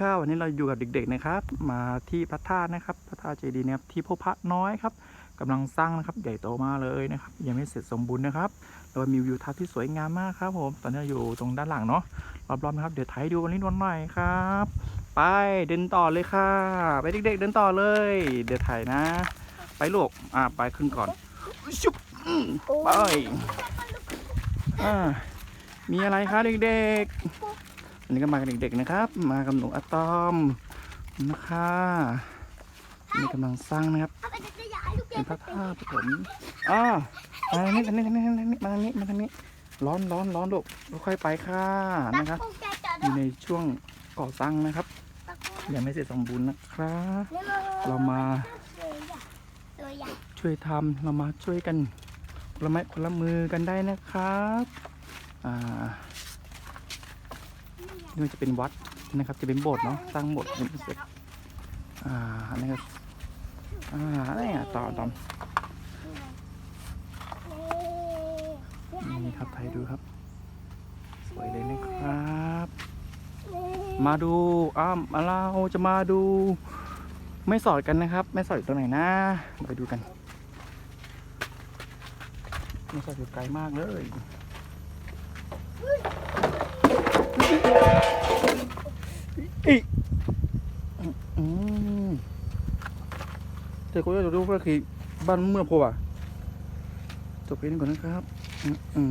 ค่ะวันนี้เราอยู่กับเด็กๆนะครับ มาที่พระธาตุนะครับพระธาตุเจดีย์นะครับที่พบพระน้อยครับกำลังสร้างนะครับใหญ่โตมากเลยนะครับ ยังไม่เสร็จสมบูรณ์นะครับแล้วก็มีวิวทัศน์ที่สวยงามมากครับ ผมตอนนี้อยู่ตรงด้านหลังเนาะรอบๆนะครับเดี๋ยวถ่ายดูวันนี้วันหน่อยครับ ไปเดินต่อเลยค่ะ ไปเด็ก ๆ เดินต่อเลย เดี๋ยวถ่ายนะ ไปลูกอ่าไปขึ้นก่อนชุบไปอ่ามีอะไรคะเด็กๆ นนี้ก็มากับเด็กๆนะครับ มากับหนูอะตอมนะคะนี่กำลังสร้างนะครับเป็นพระธาตุผมอ่ามาทางนี้ทางนี้ทางนี้ทางนี้มาทางนี้มาทางนี้ ร้อนร้อนร้อนลูกค่อยๆไปค่ะนะครับอยู่ในช่วงก่อสร้างนะครับยังไม่เสร็จสมบูรณ์นะครับเรามาช่วยทำเรามาช่วยกันคนละไม้คนละมือกันได้นะครับ อ่า นี่มันจะเป็นวัดนะครับ จะเป็นโบสถ์เนาะสร้างโบสถ์ยังไม่เสร็จอ่าอันนี้ก็อ่าเนี่ยต่อต่อนี่ครับไทยดูครับ สวยเลยนะครับ มาดูอ้ามเราจะมาดู ไม่สอดกันนะครับ ไม่สอดอยู่ตรงไหนนะไปดูกัน ไม่สอดอยู่ไกลมากเลย อืมแต่ก็จะรู้ว่าคือบ้านเมื่อพอะจบเพลงนี้ก่อนนะครับ อืม